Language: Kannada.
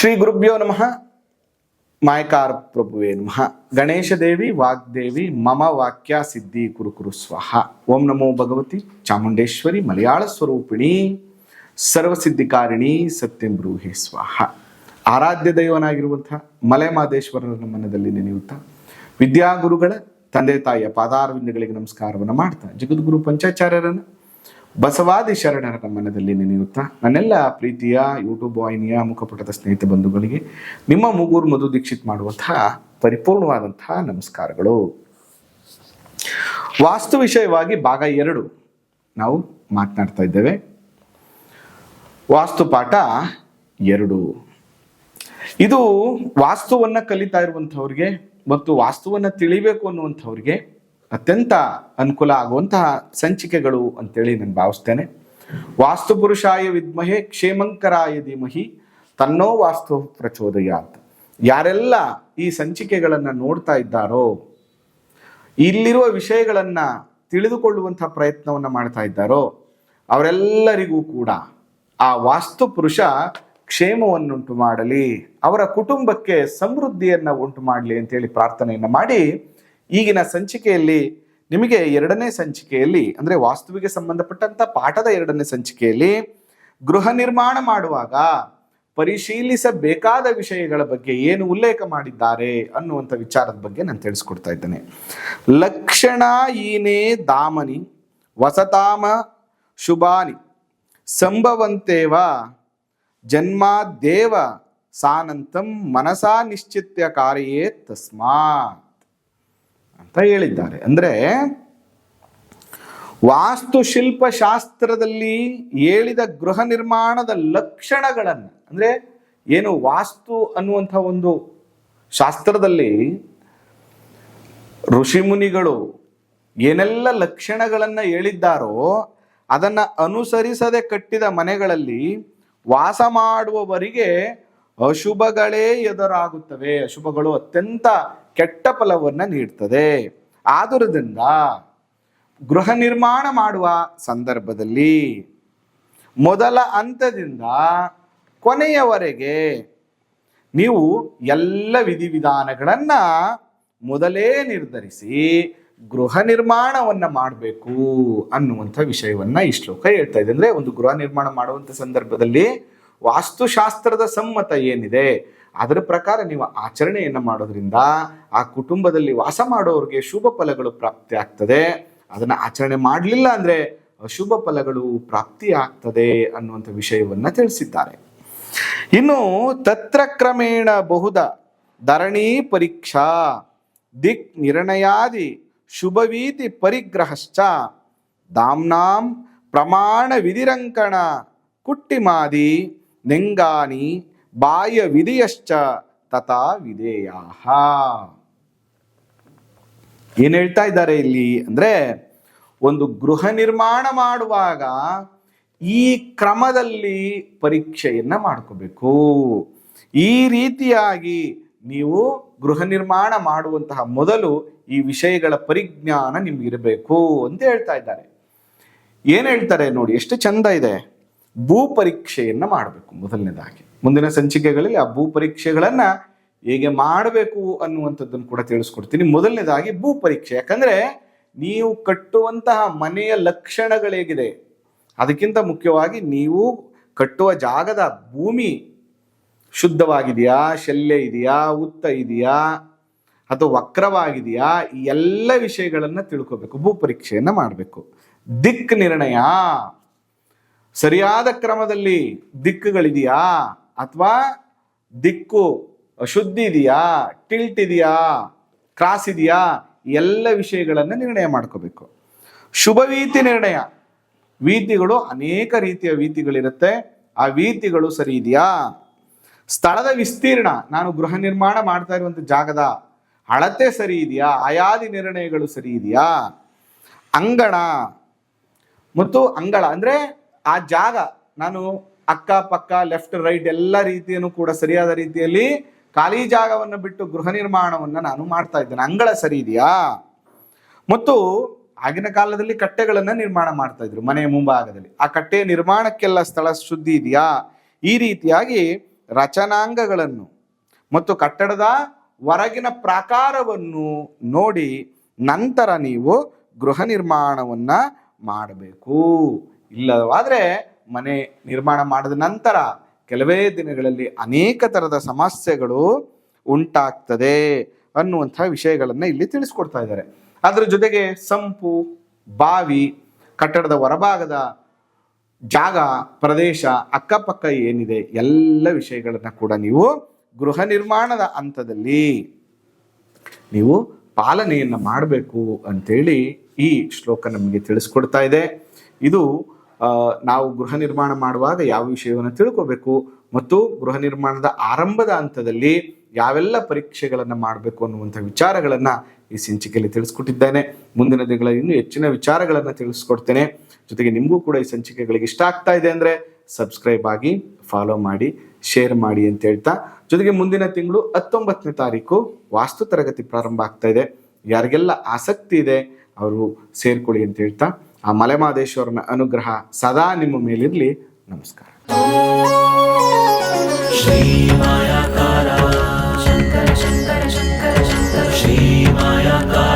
ಶ್ರೀ ಗುರುಭ್ಯೋ ನಮಃ. ಮಾಯಕಾರ ಪ್ರಭುವೇ ನಮಃ. ಗಣೇಶ ದೇವಿ ವಾಗ್ದೇವಿ, ಮಮ ವಾಕ್ಯ, ಸಿದ್ಧಿ ಕುರು ಕುರು ಸ್ವಹ. ಓಂ ನಮೋ ಭಗವತಿ ಚಾಮುಂಡೇಶ್ವರಿ ಮಲಯಾಳ ಸ್ವರೂಪಿಣಿ. ಸರ್ವಸಿದ್ಧಿಕಾರಿಣಿ ಸತ್ಯಂ ಬ್ರೂಹೆ ಸ್ವಾಹ. ಆರಾಧ್ಯ ದೈವನಾಗಿರುವಂತಹ ಮಲೆ ಮಾದೇಶ್ವರನ ಮನದಲ್ಲಿ ನೆನೆಯುತ್ತಾ, ವಿದ್ಯಾಗುರುಗಳ ತಂದೆ ತಾಯಿಯ ಪಾದಾರವಿಂದಗಳಿಗೆ ನಮಸ್ಕಾರವನ್ನು ಮಾಡ್ತಾ, ಜಗದ್ಗುರು ಪಂಚಾಚಾರ್ಯರನ್ನ ಬಸವಾದಿ ಶರಣರ ಮನದಲ್ಲಿ ನೆನೆಯುತ್ತಾ ನನ್ನೆಲ್ಲ ಪ್ರೀತಿಯ ಯೂಟ್ಯೂಬ್ ವಾಹಿನಿಯ ಮುಖಪುಟದ ಸ್ನೇಹಿತ ಬಂಧುಗಳಿಗೆ ನಿಮ್ಮ ಮೂಗೂರು ಮಧು ದೀಕ್ಷಿತ್ ಮಾಡುವಂತಹ ಪರಿಪೂರ್ಣವಾದಂತಹ ನಮಸ್ಕಾರಗಳು. ವಾಸ್ತು ವಿಷಯವಾಗಿ ಭಾಗ ಎರಡು ನಾವು ಮಾತನಾಡ್ತಾ ಇದ್ದೇವೆ. ವಾಸ್ತು ಪಾಠ ಎರಡು. ಇದು ವಾಸ್ತುವನ್ನ ಕಲಿತಾ ಇರುವಂಥವ್ರಿಗೆ ಮತ್ತು ವಾಸ್ತುವನ್ನ ತಿಳಿಬೇಕು ಅನ್ನುವಂಥವ್ರಿಗೆ ಅತ್ಯಂತ ಅನುಕೂಲ ಆಗುವಂತಹ ಸಂಚಿಕೆಗಳು ಅಂತೇಳಿ ನಾನು ಭಾವಿಸ್ತೇನೆ. ವಾಸ್ತುಪುರುಷಾಯ ವಿದ್ಮಹೆ ಕ್ಷೇಮಂಕರಾಯ ಧೀಮಹಿ ತನ್ನೋ ವಾಸ್ತು ಪ್ರಚೋದಯಾತ್ ಯಾರೆಲ್ಲ ಈ ಸಂಚಿಕೆಗಳನ್ನು ನೋಡ್ತಾ ಇದ್ದಾರೋ, ಇಲ್ಲಿರುವ ವಿಷಯಗಳನ್ನು ತಿಳಿದುಕೊಳ್ಳುವಂಥ ಪ್ರಯತ್ನವನ್ನ ಮಾಡ್ತಾ ಇದ್ದಾರೋ, ಅವರೆಲ್ಲರಿಗೂ ಕೂಡ ಆ ವಾಸ್ತು ಪುರುಷ ಕ್ಷೇಮವನ್ನುಂಟು ಮಾಡಲಿ, ಅವರ ಕುಟುಂಬಕ್ಕೆ ಸಮೃದ್ಧಿಯನ್ನು ಉಂಟು ಮಾಡಲಿ ಅಂತೇಳಿ ಪ್ರಾರ್ಥನೆಯನ್ನ ಮಾಡಿ ಈಗಿನ ಸಂಚಿಕೆಯಲ್ಲಿ ನಿಮಗೆ ಎರಡನೇ ಸಂಚಿಕೆಯಲ್ಲಿ, ಅಂದ್ರೆ ವಾಸ್ತುವಿಗೆ ಸಂಬಂಧಪಟ್ಟಂತ ಪಾಠದ ಎರಡನೇ ಸಂಚಿಕೆಯಲ್ಲಿ ಗೃಹ ನಿರ್ಮಾಣ ಮಾಡುವಾಗ ಪರಿಶೀಲಿಸಬೇಕಾದ ವಿಷಯಗಳ ಬಗ್ಗೆ ಏನು ಉಲ್ಲೇಖ ಮಾಡಿದ್ದಾರೆ ಅನ್ನುವಂಥ ವಿಚಾರದ ಬಗ್ಗೆ ನಾನು ತಿಳಿಸ್ಕೊಡ್ತಾ ಇದ್ದೇನೆ. ಲಕ್ಷಣ ಈನೇ ದಾಮನಿ ವಸತಾಮ ಶುಭಾನಿ ಸಂಭವಂತೇವ ಜನ್ಮಾದೇವ ಸಾನಂತಂ ಮನಸಾ ನಿಶ್ಚಿತ್ಯ ಕಾರ್ಯೇ ತಸ್ಮಾತ್. ಅಂತ ಹೇಳಿದ್ದಾರೆ. ಅಂದ್ರೆ ವಾಸ್ತುಶಿಲ್ಪ ಶಾಸ್ತ್ರದಲ್ಲಿ ಹೇಳಿದ ಗೃಹ ನಿರ್ಮಾಣದ ಲಕ್ಷಣಗಳನ್ನು, ಅಂದ್ರೆ ಏನು ವಾಸ್ತು ಅನ್ನುವಂಥ ಒಂದು ಶಾಸ್ತ್ರದಲ್ಲಿ ಋಷಿಮುನಿಗಳು ಏನೆಲ್ಲ ಲಕ್ಷಣಗಳನ್ನು ಹೇಳಿದ್ದಾರೋ ಅದನ್ನ ಅನುಸರಿಸದೆ ಕಟ್ಟಿದ ಮನೆಗಳಲ್ಲಿ ವಾಸ ಮಾಡುವವರಿಗೆ ಅಶುಭಗಳೇ ಎದುರಾಗುತ್ತವೆ. ಅಶುಭಗಳು ಅತ್ಯಂತ ಕೆಟ್ಟ ಫಲವನ್ನು ನೀಡ್ತದೆ. ಆದುದರಿಂದ ಗೃಹ ನಿರ್ಮಾಣ ಮಾಡುವ ಸಂದರ್ಭದಲ್ಲಿ ಮೊದಲ ಹಂತದಿಂದ ಕೊನೆಯವರೆಗೆ ನೀವು ಎಲ್ಲ ವಿಧಿವಿಧಾನಗಳನ್ನು ಮೊದಲೇ ನಿರ್ಧರಿಸಿ ಗೃಹ ನಿರ್ಮಾಣವನ್ನು ಮಾಡಬೇಕು ಅನ್ನುವಂಥ ವಿಷಯವನ್ನ ಈ ಶ್ಲೋಕ ಹೇಳ್ತಾ ಇದೆ. ಅಂದರೆ ಒಂದು ಗೃಹ ನಿರ್ಮಾಣ ಮಾಡುವಂಥ ಸಂದರ್ಭದಲ್ಲಿ ವಾಸ್ತುಶಾಸ್ತ್ರದ ಸಮ್ಮತ ಏನಿದೆ? ಅದರ ಪ್ರಕಾರ ನೀವು ಆಚರಣೆಯನ್ನು ಮಾಡೋದ್ರಿಂದ ಆ ಕುಟುಂಬದಲ್ಲಿ ವಾಸ ಮಾಡೋರಿಗೆ ಶುಭ ಫಲಗಳು ಪ್ರಾಪ್ತಿ ಆಗ್ತದೆ. ಅದನ್ನು ಆಚರಣೆ ಮಾಡಲಿಲ್ಲ ಅಂದರೆ ಅಶುಭ ಫಲಗಳು ಪ್ರಾಪ್ತಿ ಆಗ್ತದೆ ಅನ್ನುವಂಥ ವಿಷಯವನ್ನು ತಿಳಿಸಿದ್ದಾರೆ. ಇನ್ನು ತತ್ರ ಕ್ರಮೇಣ ಬಹುದ ಧರಣಿ ಪರೀಕ್ಷಾ ದಿಕ್ ನಿರ್ಣಯಾದಿ ಶುಭವೀತಿ ಪರಿಗ್ರಹಶ್ಚ ದಾಮ್ನಾಂ ಪ್ರಮಾಣ ವಿಧಿರಂಕಣ ಕುಟ್ಟಿಮಾದಿ ನೆಂಗಾನಿ ಬಾಯ ವಿಧಿಯಶ್ಚ ತಥಾ ವಿಧೇಯ ಏನ್ ಹೇಳ್ತಾ ಇದ್ದಾರೆ ಇಲ್ಲಿ? ಅಂದ್ರೆ ಒಂದು ಗೃಹ ನಿರ್ಮಾಣ ಮಾಡುವಾಗ ಈ ಕ್ರಮದಲ್ಲಿ ಪರೀಕ್ಷೆಯನ್ನ ಮಾಡ್ಕೋಬೇಕು. ಈ ರೀತಿಯಾಗಿ ನೀವು ಗೃಹ ನಿರ್ಮಾಣ ಮಾಡುವಂತಹ ಮೊದಲು ಈ ವಿಷಯಗಳ ಪರಿಜ್ಞಾನ ನಿಮ್ಗಿರಬೇಕು ಅಂತ ಹೇಳ್ತಾ ಇದ್ದಾರೆ. ಏನ್ ಹೇಳ್ತಾರೆ ನೋಡಿ, ಎಷ್ಟು ಚಂದ ಇದೆ. ಭೂ ಪರೀಕ್ಷೆಯನ್ನ ಮಾಡಬೇಕು ಮೊದಲನೇದಾಗಿ. ಮುಂದಿನ ಸಂಚಿಕೆಗಳಲ್ಲಿ ಆ ಭೂ ಪರೀಕ್ಷೆಗಳನ್ನ ಹೇಗೆ ಮಾಡಬೇಕು ಅನ್ನುವಂಥದ್ದನ್ನು ಕೂಡ ತಿಳಿಸ್ಕೊಡ್ತೀನಿ. ಮೊದಲನೇದಾಗಿ ಭೂ ಪರೀಕ್ಷೆ. ಯಾಕಂದ್ರೆ ನೀವು ಕಟ್ಟುವಂತಹ ಮನೆಯ ಲಕ್ಷಣಗಳೇಗಿದೆ ಅದಕ್ಕಿಂತ ಮುಖ್ಯವಾಗಿ ನೀವು ಕಟ್ಟುವ ಜಾಗದ ಭೂಮಿ ಶುದ್ಧವಾಗಿದೆಯಾ? ಶಲ್ಯ ಇದೆಯಾ? ಉತ್ತ ಇದೆಯಾ? ಅಥವಾ ವಕ್ರವಾಗಿದೆಯಾ? ಈ ಎಲ್ಲ ವಿಷಯಗಳನ್ನ ತಿಳ್ಕೋಬೇಕು. ಭೂ ಪರೀಕ್ಷೆಯನ್ನ ಮಾಡಬೇಕು. ದಿಕ್ ನಿರ್ಣಯ. ಸರಿಯಾದ ಕ್ರಮದಲ್ಲಿ ದಿಕ್ಕುಗಳಿದೆಯಾ ಅಥವಾ ದಿಕ್ಕು ಶುದ್ಧಿ ಇದೆಯಾ ಟಿಲ್ಟ್ ಇದೆಯಾ ಕ್ರಾಸ್ ಇದೆಯಾ ಎಲ್ಲ ವಿಷಯಗಳನ್ನು ನಿರ್ಣಯ ಮಾಡ್ಕೋಬೇಕು. ಶುಭ ವೀತಿ ನಿರ್ಣಯ. ವೀತಿಗಳು ಅನೇಕ ರೀತಿಯ ವೀತಿಗಳಿರುತ್ತೆ. ಆ ವೀತಿಗಳು ಸರಿ ಇದೆಯಾ? ಸ್ಥಳದ ವಿಸ್ತೀರ್ಣ. ನಾನು ಗೃಹ ನಿರ್ಮಾಣ ಮಾಡ್ತಾ ಇರುವಂಥ ಜಾಗದ ಅಳತೆ ಸರಿ ಇದೆಯಾ? ಆಯಾದಿ ನಿರ್ಣಯಗಳು ಸರಿ ಇದೆಯಾ? ಅಂಗಣ. ಮತ್ತು ಅಂಗಳ ಅಂದ್ರೆ ಆ ಜಾಗ. ನಾನು ಅಕ್ಕ ಪಕ್ಕ ಲೆಫ್ಟ್ ರೈಟ್ ಎಲ್ಲ ರೀತಿಯನ್ನು ಕೂಡ ಸರಿಯಾದ ರೀತಿಯಲ್ಲಿ ಖಾಲಿ ಜಾಗವನ್ನು ಬಿಟ್ಟು ಗೃಹ ನಿರ್ಮಾಣವನ್ನ ನಾನು ಮಾಡ್ತಾ ಇದ್ದೇನೆ. ಅಂಗಳ ಸರಿ ಇದೆಯಾ? ಮತ್ತು ಆಗಿನ ಕಾಲದಲ್ಲಿ ಕಟ್ಟೆಗಳನ್ನು ನಿರ್ಮಾಣ ಮಾಡ್ತಾ ಇದ್ರು ಮನೆಯ ಮುಂಭಾಗದಲ್ಲಿ. ಆ ಕಟ್ಟೆ ನಿರ್ಮಾಣಕ್ಕೆಲ್ಲ ಸ್ಥಳ ಶುದ್ಧಿ ಇದೆಯಾ? ಈ ರೀತಿಯಾಗಿ ರಚನಾಂಗಗಳನ್ನು ಮತ್ತು ಕಟ್ಟಡದ ಹೊರಗಿನ ಪ್ರಾಕಾರವನ್ನು ನೋಡಿ ನಂತರ ನೀವು ಗೃಹ ನಿರ್ಮಾಣವನ್ನ ಮಾಡಬೇಕು. ಇಲ್ಲವಾದ್ರೆ ಮನೆ ನಿರ್ಮಾಣ ಮಾಡಿದ ನಂತರ ಕೆಲವೇ ದಿನಗಳಲ್ಲಿ ಅನೇಕ ತರದ ಸಮಸ್ಯೆಗಳು ಉಂಟಾಗ್ತದೆ ಅನ್ನುವಂಥ ವಿಷಯಗಳನ್ನ ಇಲ್ಲಿ ತಿಳಿಸ್ಕೊಡ್ತಾ ಇದ್ದಾರೆ. ಅದರ ಜೊತೆಗೆ ಸಂಪು, ಬಾವಿ, ಕಟ್ಟಡದ ಹೊರಭಾಗದ ಜಾಗ, ಪ್ರದೇಶ, ಅಕ್ಕಪಕ್ಕ ಏನಿದೆ ಎಲ್ಲ ವಿಷಯಗಳನ್ನ ಕೂಡ ನೀವು ಗೃಹ ನಿರ್ಮಾಣದ ಹಂತದಲ್ಲಿ ನೀವು ಪಾಲನೆಯನ್ನ ಮಾಡಬೇಕು ಅಂತೇಳಿ ಈ ಶ್ಲೋಕ ನಮಗೆ ತಿಳಿಸ್ಕೊಡ್ತಾ ಇದೆ. ಇದು ನಾವು ಗೃಹ ನಿರ್ಮಾಣ ಮಾಡುವಾಗ ಯಾವ ವಿಷಯವನ್ನು ತಿಳ್ಕೋಬೇಕು ಮತ್ತು ಗೃಹ ನಿರ್ಮಾಣದ ಆರಂಭದ ಹಂತದಲ್ಲಿ ಯಾವೆಲ್ಲ ಪರೀಕ್ಷೆಗಳನ್ನು ಮಾಡಬೇಕು ಅನ್ನುವಂಥ ವಿಚಾರಗಳನ್ನು ಈ ಸಂಚಿಕೆಯಲ್ಲಿ ತಿಳಿಸ್ಕೊಟ್ಟಿದ್ದೇನೆ. ಮುಂದಿನ ದಿನಗಳಲ್ಲಿ ಇನ್ನೂ ಹೆಚ್ಚಿನ ವಿಚಾರಗಳನ್ನು ತಿಳಿಸ್ಕೊಡ್ತೇನೆ. ಜೊತೆಗೆ ನಿಮಗೂ ಕೂಡ ಈ ಸಂಚಿಕೆಗಳಿಗೆ ಇಷ್ಟ ಆಗ್ತಾ ಇದೆ ಅಂದರೆ ಸಬ್ಸ್ಕ್ರೈಬ್ ಆಗಿ ಫಾಲೋ ಮಾಡಿ ಶೇರ್ ಮಾಡಿ ಅಂತ ಹೇಳ್ತಾ. ಜೊತೆಗೆ ಮುಂದಿನ ತಿಂಗಳು ಹತ್ತೊಂಬತ್ತನೇ ತಾರೀಕು ವಾಸ್ತು ತರಗತಿ ಪ್ರಾರಂಭ ಆಗ್ತಾ ಇದೆ. ಯಾರಿಗೆಲ್ಲ ಆಸಕ್ತಿ ಇದೆ, ಅವರು ಸೇರ್ಕೊಳ್ಳಿ ಅಂತ ಹೇಳ್ತಾ. ಆ ಮಲೆಮಾದೇಶ್ವರನ ಅನುಗ್ರಹ ಸದಾ ನಿಮ್ಮ ಮೇಲಿರಲಿ. ನಮಸ್ಕಾರ. ಶ್ರೀ ಮಾಯಾಕಾರ ಶಂಕರ ಶಂಕರ ಶಂಕರ ಶಂಕರ. ಶ್ರೀ ಮಾಯಾಕಾರ